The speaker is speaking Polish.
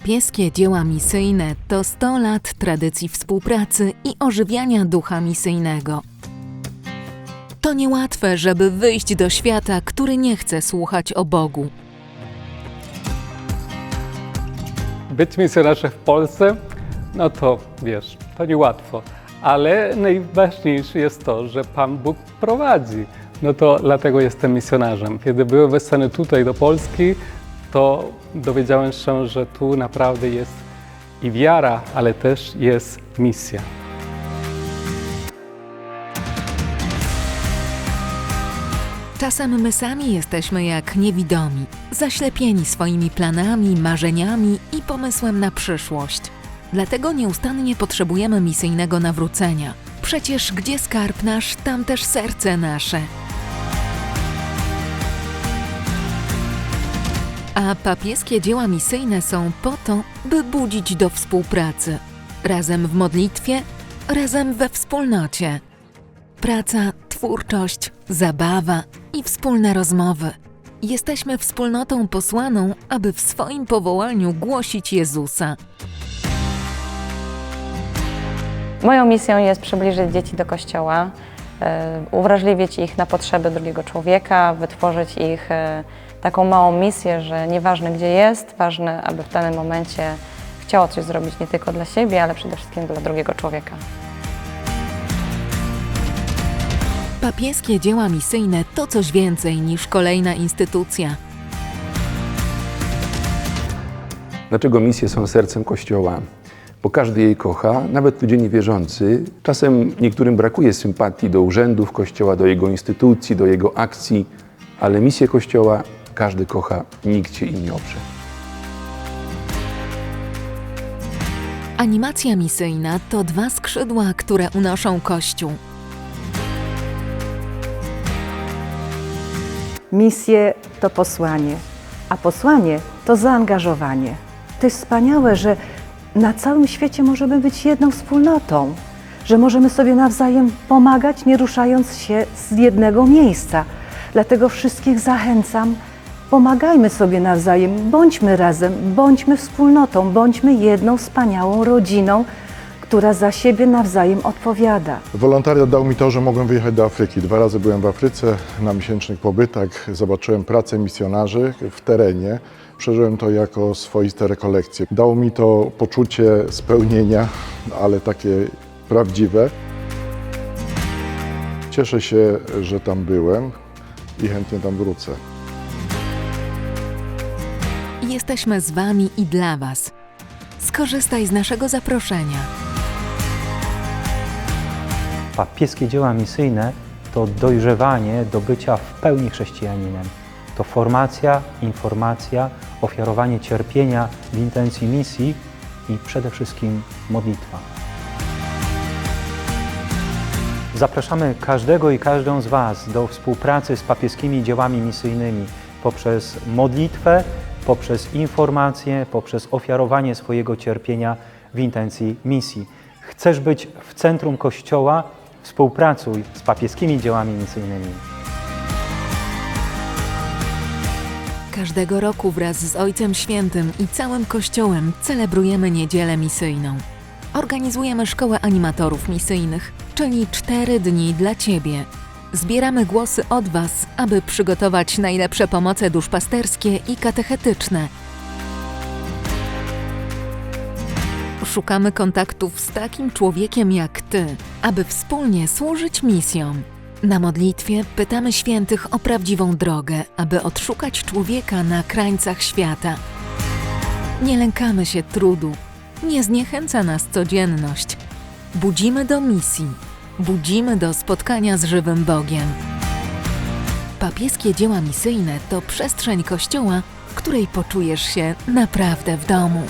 Papieskie dzieła misyjne to 100 lat tradycji współpracy i ożywiania ducha misyjnego. To niełatwe, żeby wyjść do świata, który nie chce słuchać o Bogu. Być misjonarzem w Polsce, no to wiesz, to niełatwo. Ale najważniejsze jest to, że Pan Bóg prowadzi. No to dlatego jestem misjonarzem. Kiedy byłem wysłany tutaj do Polski, to dowiedziałem się, że tu naprawdę jest i wiara, ale też jest misja. Czasem my sami jesteśmy jak niewidomi, zaślepieni swoimi planami, marzeniami i pomysłem na przyszłość. Dlatego nieustannie potrzebujemy misyjnego nawrócenia. Przecież gdzie skarb nasz, tam też serce nasze. A papieskie dzieła misyjne są po to, by budzić do współpracy. Razem w modlitwie, razem we wspólnocie. Praca, twórczość, zabawa i wspólne rozmowy. Jesteśmy wspólnotą posłaną, aby w swoim powołaniu głosić Jezusa. Moją misją jest przybliżyć dzieci do kościoła, e, uwrażliwić ich na potrzeby drugiego człowieka, wytworzyć ich e, taką małą misję, że nieważne gdzie jest, ważne, aby w danym momencie chciało coś zrobić nie tylko dla siebie, ale przede wszystkim dla drugiego człowieka. Papieskie dzieła misyjne to coś więcej niż kolejna instytucja. Dlaczego misje są sercem Kościoła? Bo każdy jej kocha, nawet ludzie niewierzący. Czasem niektórym brakuje sympatii do urzędów Kościoła, do jego instytucji, do jego akcji, ale misję Kościoła każdy kocha, nikt się im nie oprze. Animacja misyjna to dwa skrzydła, które unoszą Kościół. Misje to posłanie, a posłanie to zaangażowanie. To jest wspaniałe, że na całym świecie możemy być jedną wspólnotą, że możemy sobie nawzajem pomagać, nie ruszając się z jednego miejsca. Dlatego wszystkich zachęcam, pomagajmy sobie nawzajem, bądźmy razem, bądźmy wspólnotą, bądźmy jedną wspaniałą rodziną, która za siebie nawzajem odpowiada. Wolontariat dał mi to, że mogłem wyjechać do Afryki. Dwa razy byłem w Afryce na miesięcznych pobytach, zobaczyłem pracę misjonarzy w terenie. Przeżyłem to jako swoiste rekolekcje. Dało mi to poczucie spełnienia, ale takie prawdziwe. Cieszę się, że tam byłem i chętnie tam wrócę. Jesteśmy z Wami i dla Was. Skorzystaj z naszego zaproszenia. Papieskie dzieła misyjne to dojrzewanie do bycia w pełni chrześcijaninem. To formacja, informacja, ofiarowanie cierpienia w intencji misji i przede wszystkim modlitwa. Zapraszamy każdego i każdą z Was do współpracy z papieskimi dziełami misyjnymi poprzez modlitwę, poprzez informację, poprzez ofiarowanie swojego cierpienia w intencji misji. Chcesz być w centrum Kościoła? Współpracuj z papieskimi dziełami misyjnymi. Każdego roku wraz z Ojcem Świętym i całym Kościołem celebrujemy Niedzielę Misyjną. Organizujemy szkołę animatorów misyjnych, czyli cztery dni dla Ciebie. Zbieramy głosy od Was, aby przygotować najlepsze pomoce duszpasterskie i katechetyczne. Szukamy kontaktów z takim człowiekiem jak Ty, aby wspólnie służyć misjom. Na modlitwie pytamy świętych o prawdziwą drogę, aby odszukać człowieka na krańcach świata. Nie lękamy się trudu, nie zniechęca nas codzienność. Budzimy do misji, budzimy do spotkania z żywym Bogiem. Papieskie dzieła misyjne to przestrzeń Kościoła, w której poczujesz się naprawdę w domu.